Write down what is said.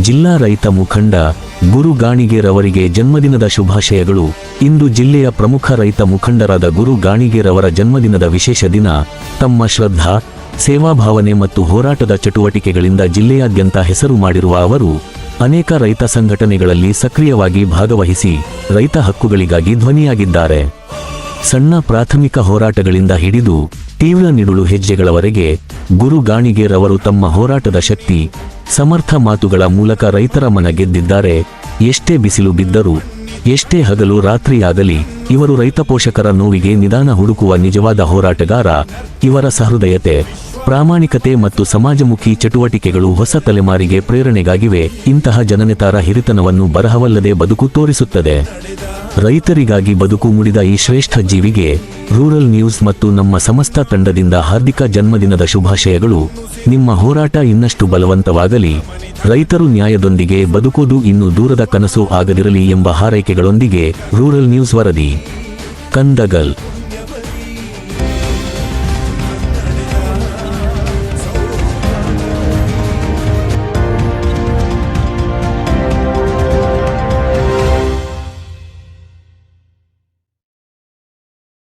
ಜಿಲ್ಲಾ ರೈತ ಮುಖಂಡ ಗುರು ಗಾಣಿಗೇರವರಿಗೆ ಜನ್ಮದಿನದ ಶುಭಾಶಯಗಳು. ಇಂದು ಜಿಲ್ಲೆಯ ಪ್ರಮುಖ ರೈತ ಮುಖಂಡರಾದ ಗುರು ಗಾಣಿಗೇರವರ ಜನ್ಮದಿನದ ವಿಶೇಷ ದಿನ. ತಮ್ಮ ಶ್ರದ್ಧಾ, ಸೇವಾಭಾವನೆ ಮತ್ತು ಹೋರಾಟದ ಚಟುವಟಿಕೆಗಳಿಂದ ಜಿಲ್ಲೆಯಾದ್ಯಂತ ಹೆಸರು ಮಾಡಿರುವ ಅವರು ಅನೇಕ ರೈತ ಸಂಘಟನೆಗಳಲ್ಲಿ ಸಕ್ರಿಯವಾಗಿ ಭಾಗವಹಿಸಿ ರೈತ ಹಕ್ಕುಗಳಿಗಾಗಿ ಧ್ವನಿಯಾಗಿದ್ದಾರೆ. ಸಣ್ಣ ಪ್ರಾಥಮಿಕ ಹೋರಾಟಗಳಿಂದ ಹಿಡಿದು ತೀವ್ರ ನಿಡುಳು ಹೆಜ್ಜೆಗಳವರೆಗೆ ಗುರು ಗಾಣಿಗೇರವರು ತಮ್ಮ ಹೋರಾಟದ ಶಕ್ತಿ ಸಮರ್ಥ ಮಾತುಗಳ ಮೂಲಕ ರೈತರ ಮನ ಗೆದ್ದಿದ್ದಾರೆ. ಎಷ್ಟೇ ಬಿಸಿಲು ಬಿದ್ದರೂ, ಎಷ್ಟೇ ಹಗಲು ರಾತ್ರಿಯಾಗಲಿ, ಇವರು ರೈತ ಪೋಷಕರ ನೋವಿಗೆ ನಿಧಾನ ಹುಡುಕುವ ನಿಜವಾದ ಹೋರಾಟಗಾರ. ಇವರ ಸಹೃದಯತೆ, ಪ್ರಾಮಾಣಿಕತೆ ಮತ್ತು ಸಮಾಜಮುಖಿ ಚಟುವಟಿಕೆಗಳು ಹೊಸ ತಲೆಮಾರಿಗೆ ಪ್ರೇರಣೆಗಾಗಿವೆ. ಇಂತಹ ಜನನೆತಾರ ಹಿರಿತನವನ್ನು ಬರಹವಲ್ಲದೆ ಬದುಕು ತೋರಿಸುತ್ತದೆ. ರೈತರಿಗಾಗಿ ಬದುಕು ಮುಡಿದ ಈ ಶ್ರೇಷ್ಠ ಜೀವಿಗೆ ರೂರಲ್ ನ್ಯೂಸ್ ಮತ್ತು ನಮ್ಮ ಸಮಸ್ತ ತಂಡದಿಂದ ಹಾರ್ದಿಕ ಜನ್ಮದಿನದ ಶುಭಾಶಯಗಳು. ನಿಮ್ಮ ಹೋರಾಟ ಇನ್ನಷ್ಟು ಬಲವಂತವಾಗಲಿ. ರೈತರು ನ್ಯಾಯದೊಂದಿಗೆ ಬದುಕುವುದು ಇನ್ನು ದೂರದ ಕನಸು ಆಗದಿರಲಿ ಎಂಬ ಹಾರೈಕೆಗಳೊಂದಿಗೆ ರೂರಲ್ ನ್ಯೂಸ್ ವರದಿ. ಕಂದಗಲ್.